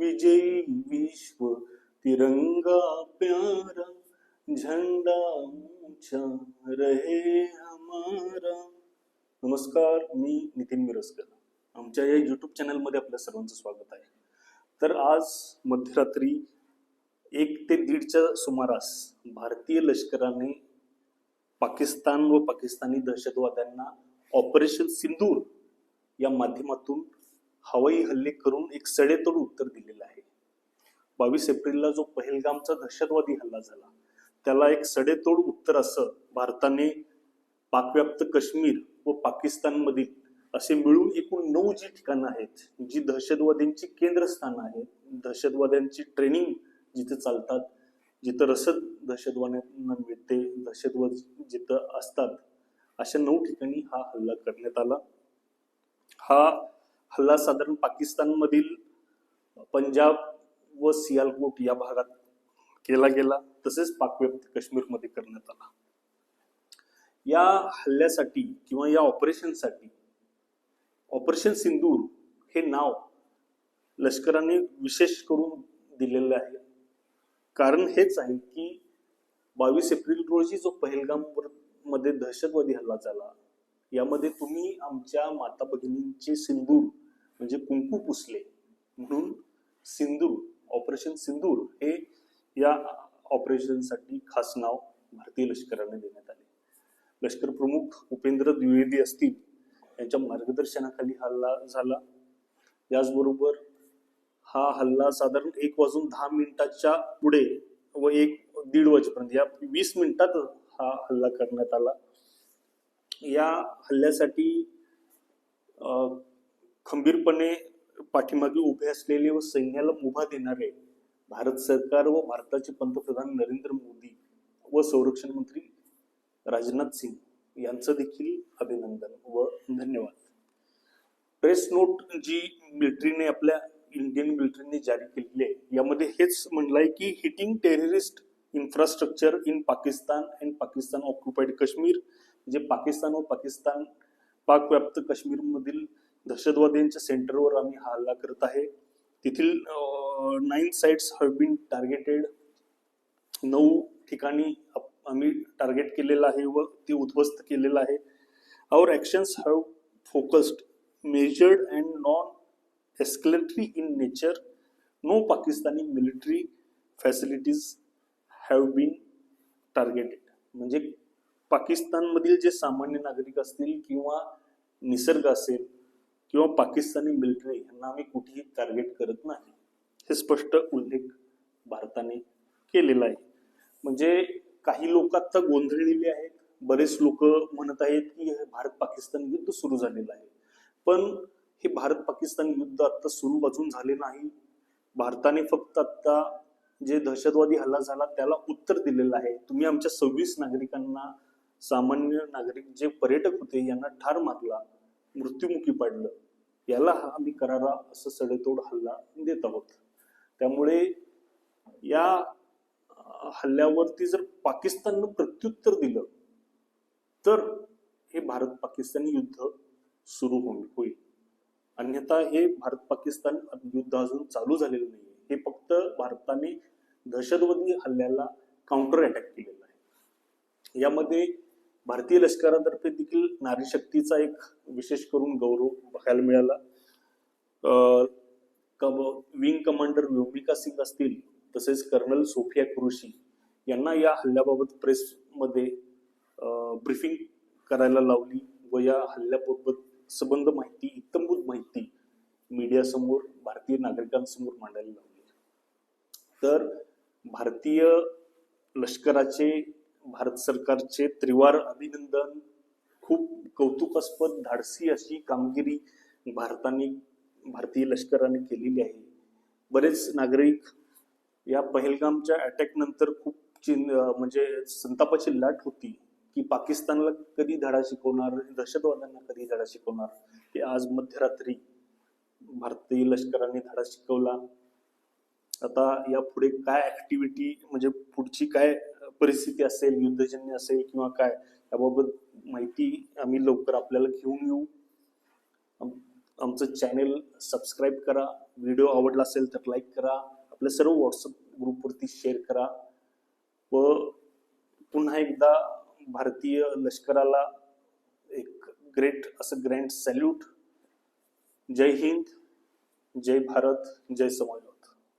विजयी विश्व तिरंगा प्यारा झंडा ऊंचा रहे हमारा। नमस्कार मी नितीन मिरजकर. आमच्या या युट्यूब चॅनलमध्ये आपल्या सर्वांचं स्वागत आहे. तर आज मध्यरात्री एक ते दीडच्या सुमारास भारतीय लष्कराने पाकिस्तान व पाकिस्तानी दहशतवाद्यांना ऑपरेशन सिंदूर या माध्यमातून हवाई हल्ले करून एक सडेतोड उत्तर दिलेलं आहे. बावीस एप्रिलला जो पहलगामचा दहशतवादी हल्ला झाला त्याला एक सडेतोड उत्तर असं भारताने पाकव्याप्त काश्मीर व पाकिस्तानमधील असे मिळून एकूण नऊ जी ठिकाणं आहेत जी दहशतवाद्यांची केंद्रस्थानं आहेत. दहशतवाद्यांची ट्रेनिंग जिथे चालतात जिथं रसद दहशतवाद्यांना मिळते दहशतवाद जिथं असतात अशा नऊ ठिकाणी हा हल्ला करण्यात आला. हा हल्ला साधारण पाकिस्तानमधील पंजाब व सियालकोट या भागात केला गेला. तसेच पाकव्याप्त काश्मीरमध्ये करण्यात आला. या हल्ल्यासाठी किंवा या ऑपरेशनसाठी ऑपरेशन सिंदूर हे नाव लष्कराने विशेष करून दिलेलं आहे. कारण हेच आहे की बावीस एप्रिल रोजी जो पहलगाममध्ये दहशतवादी हल्ला झाला यामध्ये तुम्ही आमच्या माता भगिनींचे सिंदूर म्हणजे कुंकू पुसले म्हणून सिंदूर ऑपरेशन सिंदूर हे या ऑपरेशनसाठी खास नाव भारतीय लष्कराने देण्यात आले. लष्कर प्रमुख उपेंद्र द्विवेदी असतील यांच्या मार्गदर्शनाखाली हल्ला झाला. याचबरोबर हा हल्ला साधारण एक वाजून दहा मिनिटाच्या पुढे व एक दीड वाजेपर्यंत या वीस मिनिटात हा हल्ला करण्यात आला. या हल्ल्यासाठी खंबीरपणे पाठीमागे उभे असलेले व सैन्याला मुभा देणारे भारत सरकार व भारताचे पंतप्रधान नरेंद्र मोदी व संरक्षण मंत्री राजनाथ सिंग यांचं देखील अभिनंदन व धन्यवाद. प्रेस नोट जी मिलिटरीने आपल्या इंडियन मिलिटरीने जारी केलेली आहे यामध्ये हेच म्हणलंय की hitting terrorist infrastructure in Pakistan and Pakistan occupied Kashmir जे पाकिस्तान व पाकिस्तान पाकव्याप्त काश्मीरमधील दहशतवाद्यांच्या सेंटरवर आम्ही हा हल्ला करत आहे. तेथील nine sites have been targeted नऊ ठिकाणी आम्ही टार्गेट केलेलं आहे व ते उद्ध्वस्त केलेलं आहे. Our actions have focused measured and non escalatory in nature no Pakistani military facilities have been targeted म्हणजे पाकिस्तानमधील जे सामान्य नागरिक असतील किंवा निसर्ग असेल किंवा पाकिस्तानी मिलिटरी यांना आम्ही कुठेही टार्गेट करत नाही. हे स्पष्ट उल्लेख भारताने केलेला आहे. म्हणजे काही लोक आता गोंधळलेले आहेत. बरेच लोक म्हणत आहेत की हे भारत पाकिस्तान युद्ध सुरू झालेलं आहे. पण हे भारत पाकिस्तान युद्ध आता सुरू अजून झाले नाही. भारताने फक्त आता जे दहशतवादी हल्ला झाला त्याला उत्तर दिलेलं आहे. तुम्ही आमच्या सव्वीस नागरिकांना सामान्य नागरिक जे पर्यटक होते यांना ठार मारला. मृत्युमुखी पाडलं. याला हा आम्ही करारा असं सडेतोड हल्ला देत आहोत. त्यामुळे या हल्ल्यावरती जर पाकिस्ताननं प्रत्युत्तर दिलं तर हे भारत पाकिस्तानी युद्ध सुरू होईल होईल. अन्यथा हे भारत पाकिस्तान युद्ध अजून चालू झालेलं नाही हे फक्त भारताने दहशतवादी हल्ल्याला काउंटर अटॅक केलेला आहे. यामध्ये भारतीय लष्करातर्फे देखील नारी शक्तीचा एक विशेष करून गौरव बघायला मिळाला. कम- विंग कमांडर व्योमिका सिंग असतील तसेच कर्नल सोफिया कुरुशी यांना या हल्ल्याबाबत प्रेसमध्ये ब्रिफिंग करायला लावली व या हल्ल्याबाबत संबंध माहिती इत्तमभूत माहिती मीडियासमोर भारतीय नागरिकांसमोर मांडायला लावली. तर भारतीय लष्कराचे भारत सरकारचे त्रिवार अभिनंदन खूप कौतुकास्पद धाडसी अशी कामगिरी भारताने भारतीय लष्कराने केलेली आहे. बरेच नागरिक या पहलगामच्या अटॅक नंतर खूप चिन म्हणजे संतापाची लाट होती की पाकिस्तानला कधी धडा शिकवणार दहशतवाद्यांना कधी धडा शिकवणार ते आज मध्यरात्री भारतीय लष्कराने धडा शिकवला. आता या पुढे काय ऍक्टिव्हिटी म्हणजे पुढची काय परिस्थिती असेल युद्धजन्य असेल किंवा काय याबाबत माहिती आम्ही लवकर आपल्याला घेऊन येऊ. आमचं चॅनेल सबस्क्राईब करा. व्हिडिओ आवडला असेल तर लाईक करा. आपल्या सर्व व्हॉट्सअप ग्रुपवरती शेअर करा. व पुन्हा एकदा भारतीय लष्कराला एक ग्रेट असं ग्रँड सॅल्यूट. जय हिंद जय भारत जय समाज.